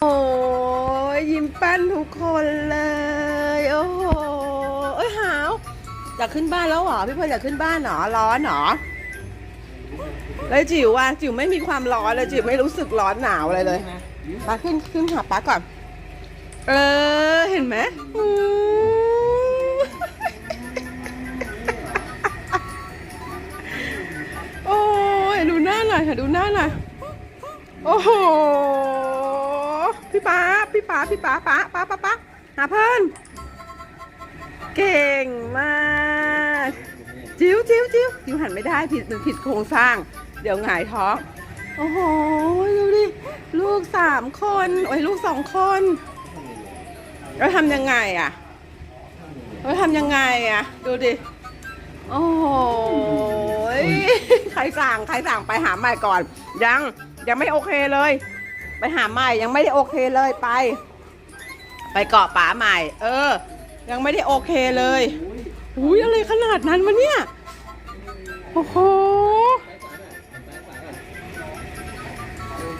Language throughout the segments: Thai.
โอ้ยยิ้มแป้นทุกคนเลย โอ้โหเอ้ยหาวอยากขึ้นบ้านแล้วเหรอพี่เพื่อนอยากขึ้นบ้านเหรอร้อนเหรอแล้วจิ๋วอะจิ๋วไม่มีความร้อนเลยจิ๋วไม่รู้สึกร้อนหนาวอะไรเลยป้าขึ้นขึ้นหาป้าก่อน เออเห็นไหมอืมโอ้ยดูหน้าหน่อยค่ะดูหน้าหน่อยโอ้โห พี่ป๊าพี่ป๊าพี่ป๊าป๊าป๊าป๊าป๊าหาเพื่อนเก่งมาก จิ๋วจิ๋วจิ๋วจิ๋วหันไม่ได้ผิดมันผิดโครงสร้าง เดี๋ยวหงายท้อง โอ้โหดูดิลูกสามคนโอ้ยลูกสองคนแล้วทำยังไงอะแล้วทำยังไงอะ ดูดิ โอ้โหยใครสั่งใครสั่งไปหาใหม่ก่อน ยังยังไม่โอเคเลย ไปหาใหม่ยังไม่ได้โอเคเลยไป ไปเกาะป่าใหม่ เออ ยังไม่ได้โอเคเลยอุ้ยอะไรขนาดนั้นวะเนี่ยโอ้โห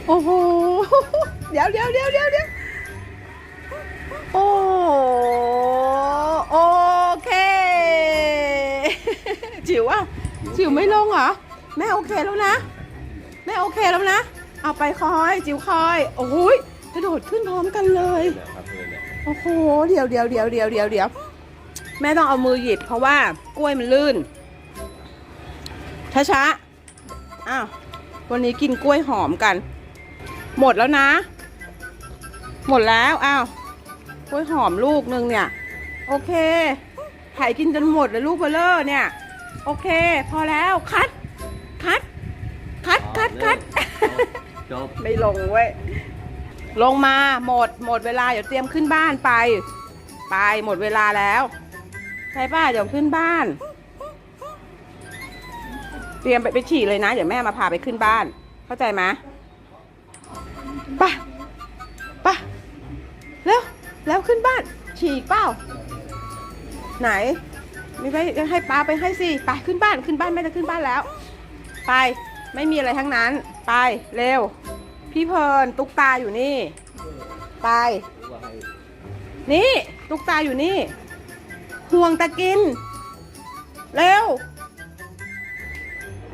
โอ้โหเดี๋ยวเดี๋ยวเดี๋ยวเดี๋ยวเดี๋ยวโอ้โอเคจิ๋วอะจิ๋วไม่ลงเหรอแม่โอเคแล้วนะแม่โอเคแล้วนะ เอาไปคอย จิ๋วคอยโอ้ยกระโดดขึ้นพร้อมกันเลยโอ้โหเดี๋ยวเดี๋ยวเดี๋ยวเดี๋ยวเดี๋ยวเดี๋ยวแม่ต้องเอามือหยิบเพราะว่ากล้วยมันลื่นช้าๆอ้าววันนี้กินกล้วยหอมกัน หมดแล้วนะ หมดแล้วอ้าวกล้วยหอมลูกนึงเนี่ย โอเคไผ่กินจนหมดเลยลูกเบลเลอร์เนี่ย โอเค พอแล้วคัด คัด คัดคัดคัด จบไม่ลงเว้ย ลงมาหมดหมดเวลา เดี๋ยวเตรียมขึ้นบ้านไป ไปหมดเวลาแล้วใช่ป่ะเดี๋ยวขึ้นบ้าน เตรียมไปไปฉี่เลยนะ เดี๋ยวแม่มาพาไปขึ้นบ้าน เข้าใจไหมไปไปเร็วแล้วขึ้นบ้าน ฉี่เปล่า ไหนไมีไปให้ป้าไปให้สิไปขึ้นบ้านขึ้นบ้านแม่จะขึ้นบ้านแล้ว ไปไม่มีอะไรทั้งนั้น ไปเร็ว พี่เพลินตุ๊กตาอยู่นี่ ไป นี่ตุ๊กตาอยู่นี่ ห่วงตะกิน เร็ว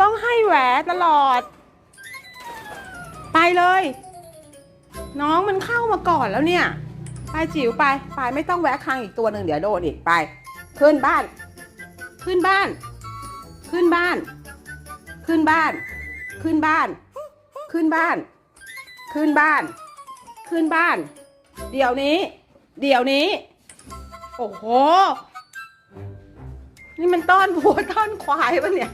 ต้องให้แหวตลอด ไปเลย น้องมันเข้ามาก่อนแล้วเนี่ย ไปจิ๋วไป ไปไม่ต้องแวะคางอีกตัวหนึ่งเดี๋ยวโดนอีกไป ขึ้นบ้าน ขึ้นบ้าน ขึ้นบ้าน ขึ้นบ้าน ขึ้นบ้าน ขึ้นบ้าน ขึ้นบ้าน ขึ้นบ้าน เดี๋ยวนี้ เดี๋ยวนี้ โอ้โห นี่มันต้อนวัวต้อนควายปะเนี่ย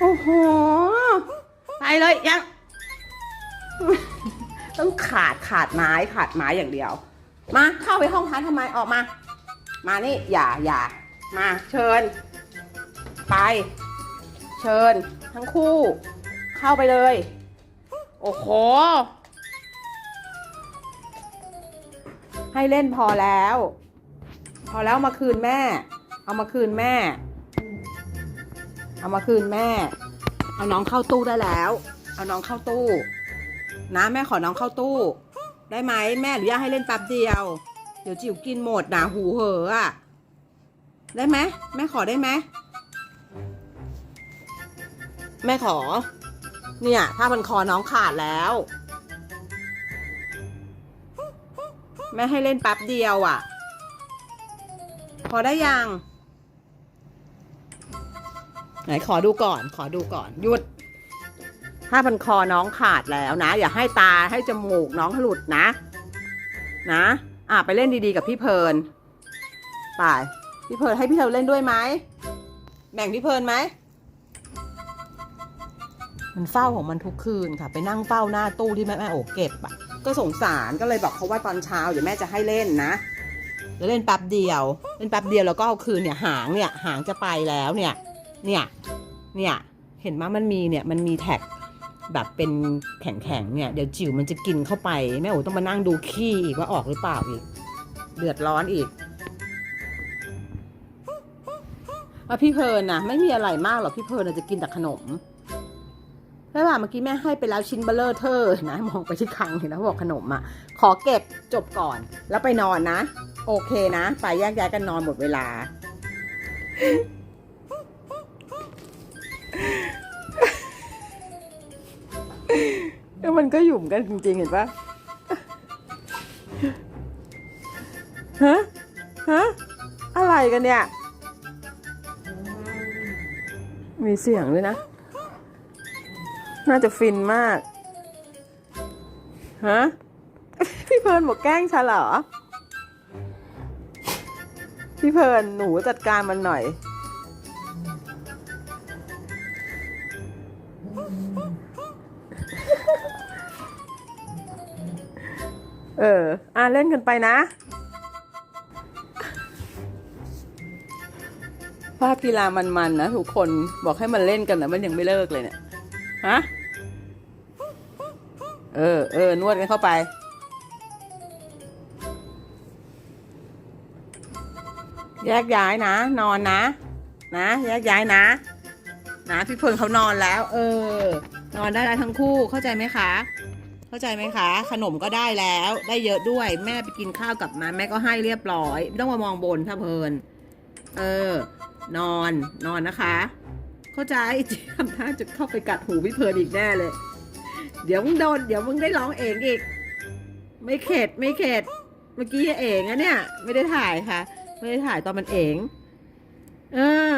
โอ้โห ไปเลยยัง ต้องขาดขาดไม้ขาดไม้อย่างเดียว มาเข้าไปห้องพักทำไมออกมา มานี่อย่าอย่ามาเชิญ ไป เชิญ ทั้งคู่ เข้าไปเลย โอ้โห ให้เล่นพอแล้ว พอแล้วเอามาคืนแม่ เอามาคืนแม่ เอามาคืนแม่ เอาน้องเข้าตู้ได้แล้ว เอาน้องเข้าตู้ นะแม่ขอน้องเข้าตู้ ได้ไหมแม่อนุญาตให้เล่นแป๊บเดียว เดี๋ยวจิ๋วกินหมดนะหูเหอะอะได้ไหมแม่ขอได้ไหม แม่ขอ เนี่ยผ้าพันคอน้องขาดแล้ว แม่ให้เล่นแป๊บเดียวอะ่ะ พอได้ยัง ไหนขอดูก่อน ขอดูก่อน หยุดผ้าพันคอน้องขาดแล้วนะ อย่าให้ตาให้จมูกน้องหลุดนะ นะ อะไปเล่นดีๆกับพี่เพลินไปพี่เพลินให้พี่เพลินเล่นด้วยไหมแบ่งพี่เพลินไหม มันเฝ้าของมันทุกคืนค่ะ ไปนั่งเฝ้าหน้าตู้ที่แม่แม่โอเก็บอะ ก็สงสารก็เลยบอกเขาว่าตอนเช้าเดี๋ยวแม่จะให้เล่นนะเดี๋ยวเล่นแป๊บเดียว เล่นแป๊บเดียวแล้วก็เอาคืนเนี่ยหางเนี่ยหางจะไปแล้วเนี่ย เนี่ยเนี่ยเห็นไหมมันมีเนี่ยมันมีแท็กแบบเป็นแข็งๆเนี่ยเดี๋ยวจิ๋วมันจะกินเข้าไปแม่โอ๋ต้องมานั่งดูขี้อีกว่าออกหรือเปล่าอีกเดือดร้อนอีกว่าพี่เพลินนะไม่มีอะไรมากหรอกพี่เพลินน่ะจะกินแต่ขนม ใช่ป่ะเมื่อกี้แม่ให้ไปแล้วชิ้นเบลเลอร์เทอนะ มองไปที่คังเห็นแล้วบอกขนมอะ ขอเก็บจบก่อน แล้วไปนอนนะ โอเคนะ ไปแยกย้ายกันนอนหมดเวลา แล้วมันก็หยุ่มกันจริงๆ เห็นปะฮะ ฮะ อะไรกันเนี่ย มีเสียงด้วยนะ น่าจะฟินมาก ฮะ พี่เพลิร์นบอกแกล้งฉันเหรอ พี่เพลิร์นหนูจัดการมันหน่อย เออ อะ เล่นกันไปนะ ภาพกีฬามันๆนนะทุกคนบอกให้มันเล่นกันนะมันยังไม่เลิกเลยเนี่ย ฮะ เออ เออ นวดกันเข้าไป แยกย้ายนะ นอนนะ นะ แยกย้ายนะ นะ พี่เพิงเขานอนแล้ว เออ นอนได้แล้วทั้งคู่ เข้าใจไหมคะ เข้าใจไหมคะ ขนมก็ได้แล้ว ได้เยอะด้วย แม่ไปกินข้าวกลับมา แม่ก็ให้เรียบร้อย ไม่ต้องมามองบนถ้าเพลิน เออ นอน นอนนะคะ เข้าใจทำท่าจะเข้าไปกัดหูพี่เพลินอีกแน่เลย เดี๋ยวมึงโดน เดี๋ยวมึงได้ร้องเองอีก ไม่เข็ดไม่เข็ด เมื่อกี้เองอะเนี่ย ไม่ได้ถ่ายค่ะ ไม่ได้ถ่ายตอนมันเอง เออ